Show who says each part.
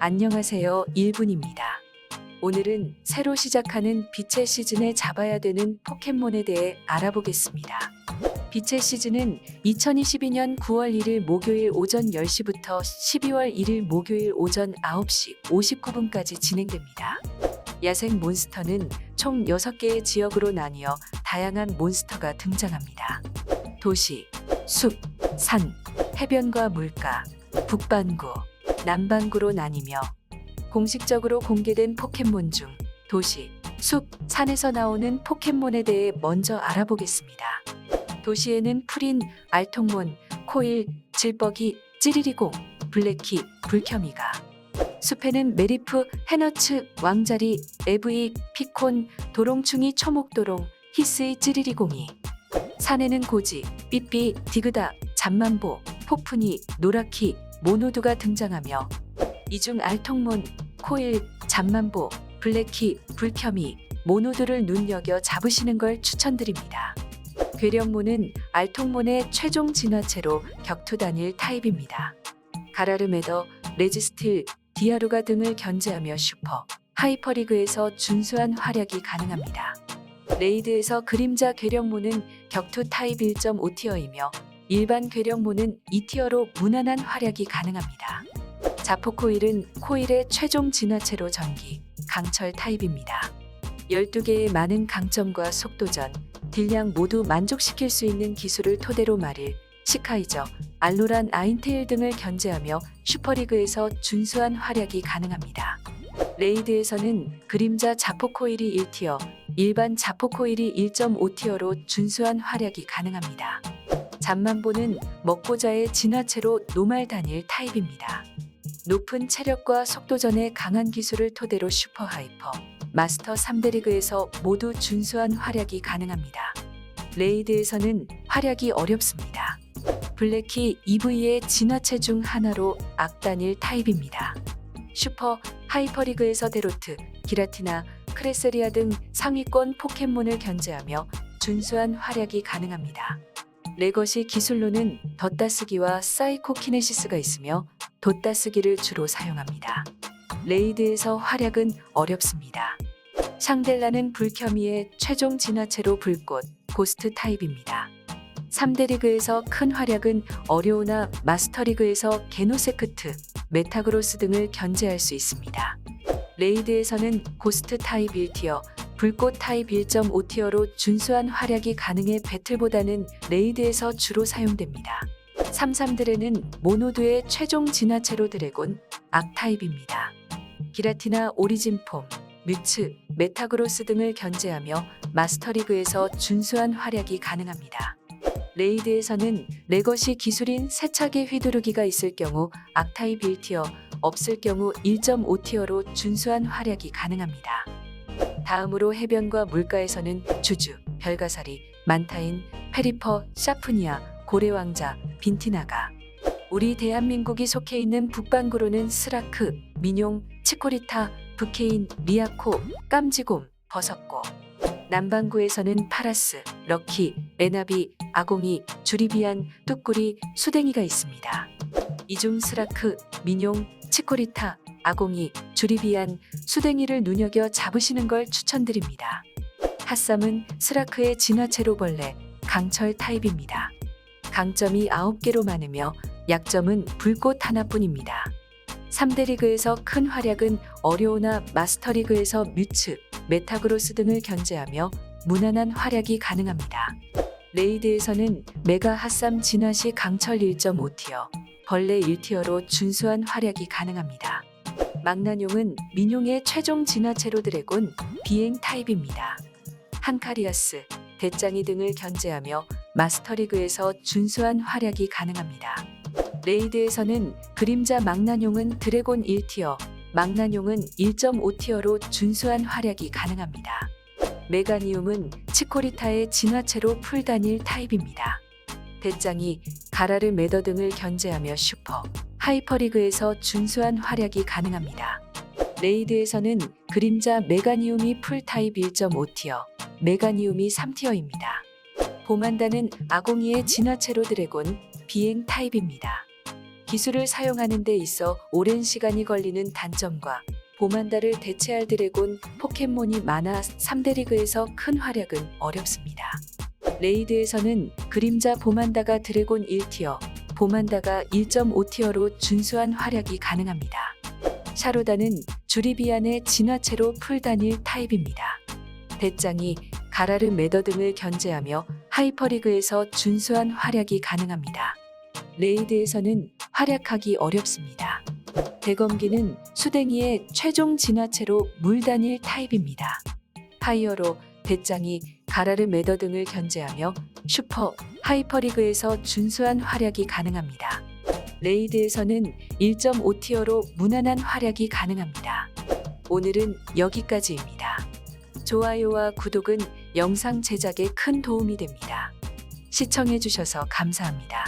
Speaker 1: 안녕하세요. 1분입니다. 오늘은 새로 시작하는 빛의 시즌에 잡아야 되는 포켓몬에 대해 알아보겠습니다. 빛의 시즌은 2022년 9월 1일 목요일 오전 10시부터 12월 1일 목요일 오전 9시 59분까지 진행됩니다. 야생 몬스터는 총 6개의 지역으로 나뉘어 다양한 몬스터가 등장합니다. 도시, 숲, 산, 해변과 물가, 북반구, 남반구로 나뉘며 공식적으로 공개된 포켓몬 중 도시, 숲, 산에서 나오는 포켓몬에 대해 먼저 알아보겠습니다. 도시에는 프린, 알통몬, 코일, 질뻑이, 찌리리공, 블랙키, 불켜미가 숲에는 메리프, 해너츠, 왕자리, 에브이, 피콘, 도롱충이, 초목도롱, 히스이, 찌리리공이 산에는 고지, 삐삐, 디그다, 잠만보, 포프니, 노라키, 모노두가 등장하며 이중 알통몬, 코일, 잠만보, 블랙키, 불켜미, 모노두를 눈여겨 잡으시는 걸 추천드립니다. 괴력몬은 알통몬의 최종 진화체로 격투 단일 타입입니다. 가라르메더, 레지스틸, 디아루가 등을 견제하며 슈퍼, 하이퍼리그에서 준수한 활약이 가능합니다. 레이드에서 그림자 괴력몬은 격투 타입 1.5티어이며 일반 괴력몬은 2티어로 무난한 활약이 가능합니다. 자포코일은 코일의 최종 진화체로 전기, 강철 타입입니다. 12개의 많은 강점과 속도전, 딜량 모두 만족시킬 수 있는 기술을 토대로 말일, 시카이저, 알로란 아인테일 등을 견제하며 슈퍼리그에서 준수한 활약이 가능합니다. 레이드에서는 그림자 자포코일이 1티어, 일반 자포코일이 1.5티어로 준수한 활약이 가능합니다. 잠만 보는 먹고자의 진화체로 노말 단일 타입입니다. 높은 체력과 속도전의 강한 기술을 토대로 슈퍼 하이퍼, 마스터 3대 리그에서 모두 준수한 활약이 가능합니다. 레이드에서는 활약이 어렵습니다. 블랙키 EV의 진화체 중 하나로 악단일 타입입니다. 슈퍼 하이퍼리그에서 데로트, 기라티나, 크레세리아 등 상위권 포켓몬을 견제하며 준수한 활약이 가능합니다. 레거시 기술로는 덧따쓰기와 사이코키네시스가 있으며 덧따쓰기를 주로 사용합니다. 레이드에서 활약은 어렵습니다. 샹델라는 불켜미의 최종 진화체로 불꽃, 고스트 타입입니다. 3대 리그에서 큰 활약은 어려우나 마스터리그에서 게노세크트, 메타그로스 등을 견제할 수 있습니다. 레이드에서는 고스트 타입 1티어, 불꽃 타입 1.5티어로 준수한 활약이 가능해 배틀보다는 레이드에서 주로 사용됩니다. 33드레는 모노드의 최종 진화체로 드래곤, 악 타입입니다. 기라티나 오리진폼, 뮤츠, 메타그로스 등을 견제하며 마스터리그에서 준수한 활약이 가능합니다. 레이드에서는 레거시 기술인 세차게 휘두르기가 있을 경우 악타입 1티어, 없을 경우 1.5티어로 준수한 활약이 가능합니다. 다음으로 해변과 물가에서는 주주, 별가사리, 만타인, 페리퍼, 샤프니아, 고래왕자, 빈티나가 우리 대한민국이 속해 있는 북반구로는 스라크, 민용, 치코리타, 부케인, 리아코, 깜지곰, 버섯고 남반구에서는 파라스, 럭키, 레나비, 아공이, 주리비안, 뚜꾸리, 수댕이가 있습니다. 이중 스라크, 민용, 치코리타, 아공이, 주리비안, 수댕이를 눈여겨 잡으시는 걸 추천드립니다. 핫삼은 스라크의 진화체로 벌레, 강철 타입입니다. 강점이 9개로 많으며 약점은 불꽃 하나뿐입니다. 3대 리그에서 큰 활약은 어려우나 마스터리그에서 뮤츠, 메타그로스 등을 견제하며 무난한 활약이 가능합니다. 레이드에서는 메가 핫삼 진화 시 강철 1.5티어, 벌레 1티어로 준수한 활약이 가능합니다. 망나뇽은 민용의 최종 진화체로 드래곤, 비행 타입입니다. 한카리아스, 대짱이 등을 견제하며 마스터리그에서 준수한 활약이 가능합니다. 레이드에서는 그림자 망나뇽은 드래곤 1티어, 망나뇽은 1.5티어로 준수한 활약이 가능합니다. 메가니움은 치코리타의 진화체로 풀단일 타입입니다. 대짱이 가라르 메더 등을 견제하며 슈퍼, 하이퍼리그에서 준수한 활약이 가능합니다. 레이드에서는 그림자 메가니움이 풀타입 1.5티어, 메가니움이 3티어입니다. 보만다는 아공이의 진화체로 드래곤, 비행 타입입니다. 기술을 사용하는 데 있어 오랜 시간이 걸리는 단점과 보만다를 대체할 드래곤 포켓몬이 많아 3대 리그에서 큰 활약은 어렵습니다. 레이드에서는 그림자 보만다가 드래곤 1티어, 보만다가 1.5티어로 준수한 활약이 가능합니다. 샤로다는 주리비안의 진화체로 풀단일 타입입니다. 대장이 가라르 매더 등을 견제하며 하이퍼리그에서 준수한 활약이 가능합니다. 레이드에서는 활약하기 어렵습니다. 대검기는 수댕이의 최종 진화체로 물단일 타입입니다. 파이어로 대장이 가라르 매더 등을 견제하며 슈퍼 하이퍼리그에서 준수한 활약이 가능합니다. 레이드에서는 1.5티어로 무난한 활약이 가능합니다. 오늘은 여기까지입니다. 좋아요와 구독은 영상 제작에 큰 도움이 됩니다. 시청해주셔서 감사합니다.